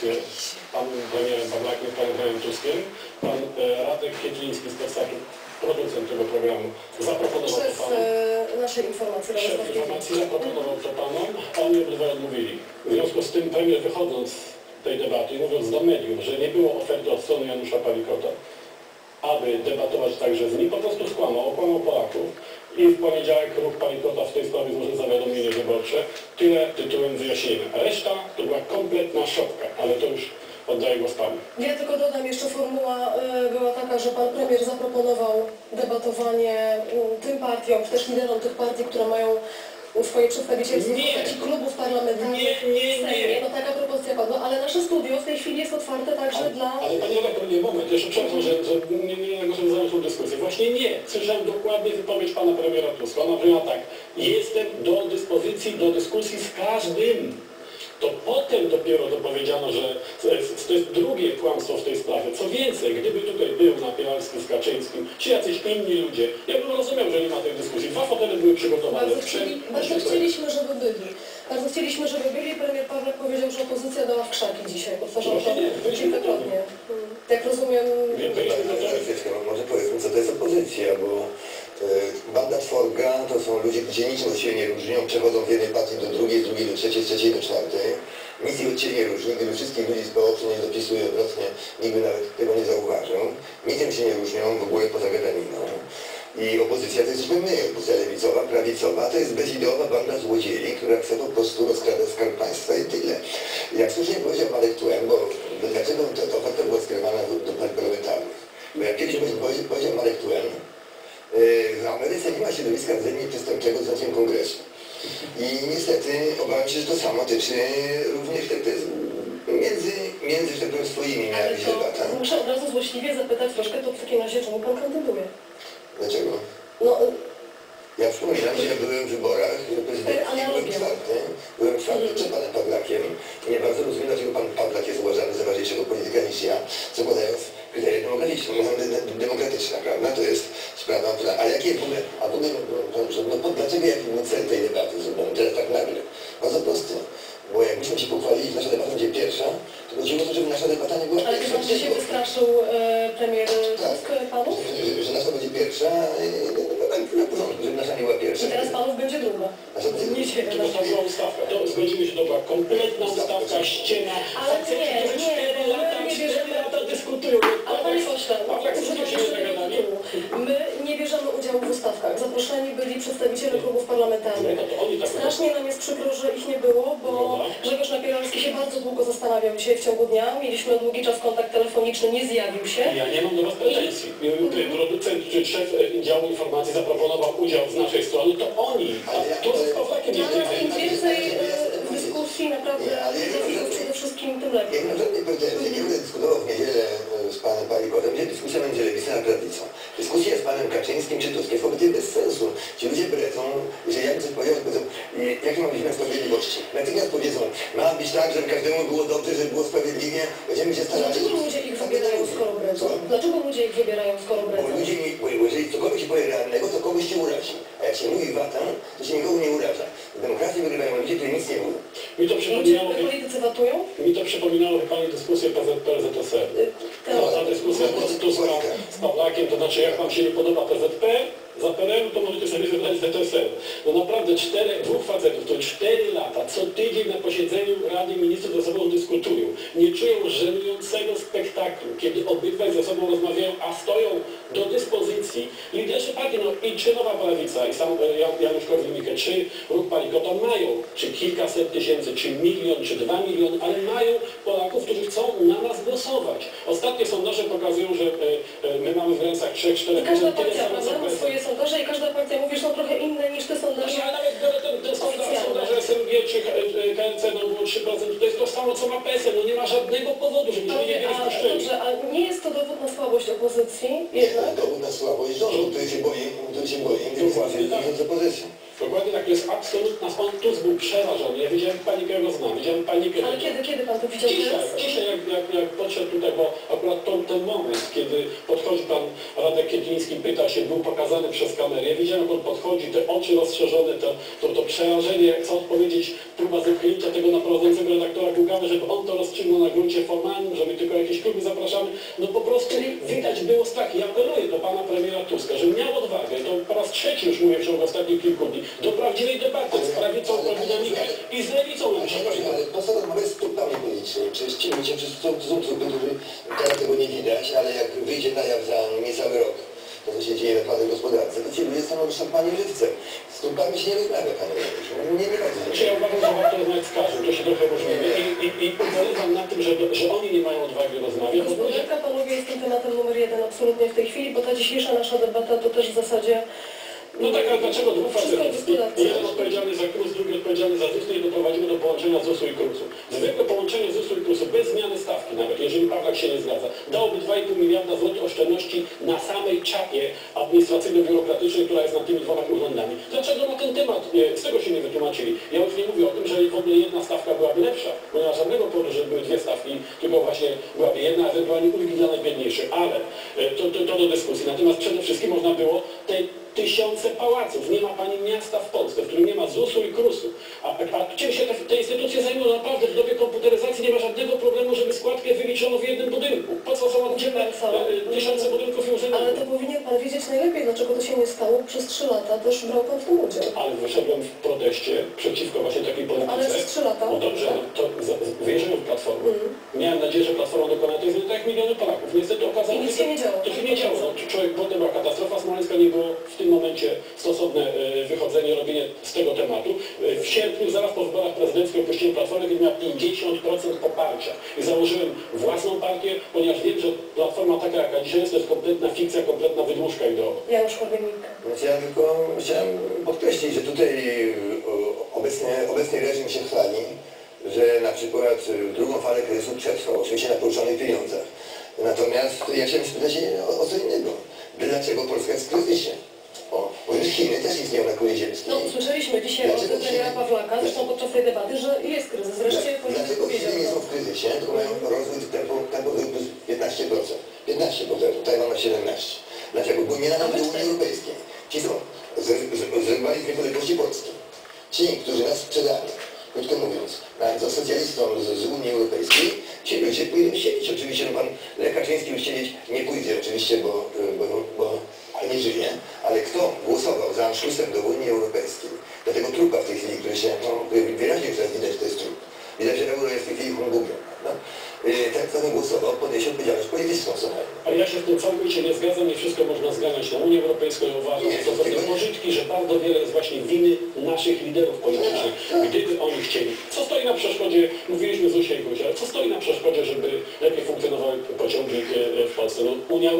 dyskusję z panem premierem Pawlakiem, panem premierem Tuskiem. Pan e, Radek Kiedziński z Polsatu, producent tego programu, zaproponował Przez to panu. e, nasze informacje. Szef informacji zaproponował to panom, a oni obydwaj odmówili. W związku z tym premier wychodząc z tej debaty i mówiąc do mediów, że nie było oferty od strony Janusza Palikota, aby debatować także z nim, po prostu skłamał, okłamał Polaków i w poniedziałek ruch Palikota w tej sprawie złożył zawiadomienie wyborcze. Tyle tytułem wyjaśnienia. Reszta to była kompletna szopka, ale to już oddaję głos panu. Ja tylko dodam, jeszcze formuła e, była taka, że pan premier zaproponował debatowanie tym partiom, też liderom tych partii, które mają swoje przedstawicielstwo w Nie. postaci klubów parlamentarnych Nie, nie, w nie. No taka propozycja padła, ale nasze studio w tej chwili jest otwarte także dla... Ale panie redaktor, nie moment, jeszcze przepraszam, że, że nie, nie, nie nawiązałem tą dyskusję. Właśnie nie. Słyszałem dokładnie wypowiedź pana premiera Tuska. Ona powiedziała tak, jestem do dyspozycji, do dyskusji z każdym. To potem dopiero dopowiedziano, że Co więcej, gdyby tutaj był Napieralski z Kaczyńskim, czy jacyś inni ludzie, ja bym rozumiał, że nie ma tej dyskusji. Dwa fotele były przygotowane. Bardzo, chcieli, bardzo chcieliśmy, żeby byli. Bardzo chcieliśmy, żeby byli. Premier Pawlak powiedział, że opozycja dała w krzaki dzisiaj. Powtarzał to Właśnie nie, byliśmy kilkakrotnie. Jak rozumiem, Nie, byliśmy gotowi. Może powiedzmy, co to jest opozycja, bo banda Tworga to są ludzie, którzy niczym od siebie nie różnią, przechodzą z jednej partii do drugiej, z drugiej do trzeciej, z trzeciej do czwartej. Nic ich od siebie nie różni, gdyby wszystkich ludzi PO nie dopisuje odwrotnie, nikt by nawet tego nie zauważył. Niczym się nie różnią w ogóle poza gadaniną. I opozycja to jesteśmy my, opozycja lewicowa, prawicowa, to jest bezideowa banda złodziei, która chce po prostu rozkradać skarb państwa i tyle. Jak słusznie powiedział Marek Tłem, bo dlaczego to, to oferta była skierowana do, do parlamentarnych? Bo jak kiedyś powiedział, Marek Tłem, yy, w Ameryce nie ma środowiska wzajemnie przestępczego z znakiem kongresu. I niestety obawiam się, że to samo tyczy również tak, to jest między, między że tak powiem, swoimi ale to debata. muszę od razu złośliwie zapytać troszkę, to w takim razie czemu pan kandyduje? Dlaczego? No, Ja przypominam, że ja byłem w wyborach prezydenckich, byłem czwarty, byłem czwarty przed panem Pawlakiem i nie bardzo rozumiem, dlaczego pan Pawlak jest uważany za ważniejszego polityka niż ja, zakładając kryteria demograficzne, de, de, demokratyczne, prawda? To jest sprawa, która, a jakie w ogóle, a w ogóle, no, no, no, no, no dlaczego jaki był cel tej debaty zrobiony teraz tak nagle? Bardzo prosty. Bo jakbyśmy się pochwalili, że nasza debata będzie pierwsza, to chodziło o to, żeby nasza debata nie była ale pierwsza. pan, że się wystraszył e, premier Tusk panów? Że- Że nasza będzie pierwsza, no, no, tak, na porządku, żeby nasza nie była pierwsza. I teraz panów będzie druga. Nasza będzie Nie się To to była ustawka. To zgodzimy się, to była kompletna ustawka, ściema. Ale nie, nie, Strasznie nam jest przykro, że ich nie było, bo Dobra. Grzegorz Napieralski się bardzo długo zastanawiał dzisiaj w ciągu dnia. Mieliśmy długi czas kontakt telefoniczny, nie zjawił się. Ja nie mam do Was pretensji. Producent czy szef e, działu informacji zaproponował udział z naszej strony, to oni, a tu z Pawlakiem nie im więcej e, w dyskusji naprawdę wiem, przede wszystkim, tym lepiej. Nie będę dyskutował w niedzielę e, z panem Palikotem, gdzie dyskusja będzie lewica na prawicą. Dyskusja z panem Kaczyńskim czy Tuskiem wobec bez sensu. Ci ludzie brecą, jeżeli ja bym coś powiedzą, e, jaki ma być wymiar sprawiedliwości. Natychmiast powiedzą, ma być tak, żeby każdemu było dobrze, żeby było sprawiedliwie, będziemy się starali. Dlaczego ludzie ich wybierają skoro bredzą? Dlaczego ludzie ich wybierają skoro Bo bredzą? ludzie, nie, bo jeżeli cokolwiek się powie realnego, to kogoś się urazi. A jak się mówi wata, to się nikogo nie uraża. W demokracji wygrywają ludzie, którzy nic nie mówią. Mi to Ludzie, przypominało, politycy watują? mi to przypominało Pani dyskusję PZP, ZSR. No, ta dyskusja Tuska z Pawlakiem, to znaczy jak Wam się nie podoba PZP, za PRL, to możecie sobie wybrać ZSR. No naprawdę cztery, dwóch facetów, to cztery lata, co tydzień na posiedzeniu Rady Ministrów ze sobą dyskutują. Nie czują żenującego spektaklu, kiedy obydwaj ze sobą rozmawiają, a stoją do dyspozycji liderzy partii, no i czy Nowa Prawica, i sam e, Jan- Janusz Korwin-Mikke, czy Ruch Palikota mają, czy kilkaset tysięcy, czy milion, czy dwa miliony, ale mają Polaków, którzy chcą na nas głosować. Ostatnie sondaże pokazują, że e, e, my mamy w granicach 3-4 I każda partia, ma swoje sondaże i każda partia mówi, że są trochę inne niż te No sondaże. ja nawet biorę ten, ten sondaż, SMG czy KNC, no było 3%, to jest to samo co ma PSL, no nie ma żadnego powodu, nie byli a, wpuszczeni. dobrze, a nie jest to dowód na słabość opozycji jednak? Dowód na słabość rządu, który się boi, który się boi, władzy, z opozycją. Dokładnie tak, to jest absolutna, on Tusk był przerażony, ja widziałem panikę, ja go znam, widziałem panikę. Ale kiedy, kiedy pan to widział Dzisiaj, teraz? dzisiaj jak, jak, jak podszedł tutaj, bo akurat to, ten moment, kiedy podchodzi pan Radek Kiedziński, pyta się, był pokazany przez kamerę, ja widziałem jak on podchodzi, te oczy rozszerzone, to, to, to przerażenie, jak chce odpowiedzieć, próba zepchnięcia tego naprowadzającego redaktora Gugawy, żeby on to rozstrzygnął na gruncie formalnym, żeby tylko jakieś kluby zapraszamy, no po prostu było strach. Ja apeluję do pana premiera Tuska, żeby miał odwagę, to po raz trzeci już mówię w ciągu ostatnich kilku dni, do prawdziwej debaty z prawicą Korwin-Mikke i z lewicą Ale, Lewicą. ale po co rozmawiać z trupami politycznymi? Przecież ci ludzie są trupy, którzy teraz tego nie widać, ale jak wyjdzie na jaw za niecały rok, to co się dzieje na plaży gospodarce, to ci ludzie staną szampanie żywcem. Z trupami się nie rozmawia, panie Mariuszu. Nie, nie bardzo. Czy ja uważam, że warto rozmawiać z każdym, to się trochę różnimy i, i, i ubolewam na tym, że, że oni nie mają odwagi rozmawiać, Gospodarka panowie jest tym tematem absolutnie w tej chwili, bo ta dzisiejsza nasza debata to też w zasadzie... No tak, ale dlaczego dwóch facetów? Jeden odpowiedzialny za KRUS, drugi odpowiedzialny za ZUS, nie doprowadzimy do połączenia ZUS-u i KRUS-u. Zwykłe połączenie ZUS-u i KRUS-u bez zmiany stawki nawet, jeżeli Pawlak się nie zgadza, dałoby 2,5 miliarda złotych oszczędności na samej czapie administracyjno-biurokratycznej, która jest nad tymi dwoma urzędami. Dlaczego na ten temat nie, z tego się nie wytłumaczyli? Ja już nie mówię o tym, że w ogóle jedna stawka byłaby lepsza, dwie stawki, tylko właśnie byłaby jedna, ewentualnie ulgi dla najbiedniejszych, ale e, to, to, to do dyskusji. Natomiast przede wszystkim można było te tysiące pałaców. Nie ma pani miasta w Polsce, w którym nie ma ZUS-u i KRUS-u. A, a czym się te, te instytucje zajmują? Naprawdę w dobie komputeryzacji nie ma żadnego problemu, żeby składkę wyliczono w jednym budynku. Po co są oddzielne e, tysiące budynków i urzędów? Wiedzieć najlepiej, dlaczego to się nie stało. Przez trzy lata też brał pan w tym udział. Ale wyszedłem w proteście przeciwko właśnie takiej polityce. Ale przez trzy lata. No dobrze, to wierzyłem w Platformę. Miałem nadzieję, że Platforma dokona tej zmiany tak jak miliony Polaków. Niestety okazało nic że się nie działo. To się nie działo. No, człowiek, potem była katastrofa smoleńska, nie było w tym momencie stosowne e, wychodzenie, robienie z tego tematu. E, W sierpniu, zaraz po wyborach prezydenckich opuściłem Platformę, kiedy miała 50% poparcia. I założyłem własną partię, ponieważ wiem, że Platforma taka, jaka dzisiaj jest, to jest kompletna fikcja, kompletna wydmuszka ideowa. Janusz Korwin-Mikke. Znaczy ja tylko chciałem podkreślić, że tutaj o, obecnie, obecny reżim się chwali, że na przykład y, drugą falę kryzysu przetrwał, oczywiście na poruszonych pieniądzach. Natomiast ja chciałem spytać się o, o co innego. Dlaczego Polska jest w kryzysie? O, bo już Chiny też istnieją na kuli ziemskiej. No, słyszeliśmy dzisiaj od premiera Pawlaka, zresztą podczas tej debaty, że jest kryzys. Wreszcie Dlaczego. Chiny nie są w kryzysie, tylko mają rozwój tempo, tempo 15%. 15%, Tajwan ma 17. Dlaczego? Bo nie należą do Unii Europejskiej. Ci są, zrywali z niepodległości Polski. Ci, którzy nas sprzedali, krótko mówiąc, na- za socjalistą z, z Unii Europejskiej, ci ludzie pójdą siedzieć. Oczywiście no pan Lech Kaczyński już siedzieć nie pójdzie oczywiście, bo, bo, bo nie żyje, ale kto głosował za Anschlussem do Unii Europejskiej, do tego trupa w tej chwili, który się, no, wyraźnie teraz widać, to jest trup. Widać, że euro jest w tej chwili humbugią. No? Kto nie głosował, podniesie odpowiedzialność polityczną co najmniej. Ale ja się w tym całkowicie nie zgadzam, nie wszystko można zganiać na Unię Europejską. Ja uważam, że to są pewne pożytki, że bardzo wiele jest właśnie winy naszych liderów politycznych, gdyby oni chcieli. Co stoi na przeszkodzie, mówiliśmy z Usiej Guzie, ale co stoi na przeszkodzie, żeby lepiej funkcjonowały pociągi e, w Polsce? No, Unia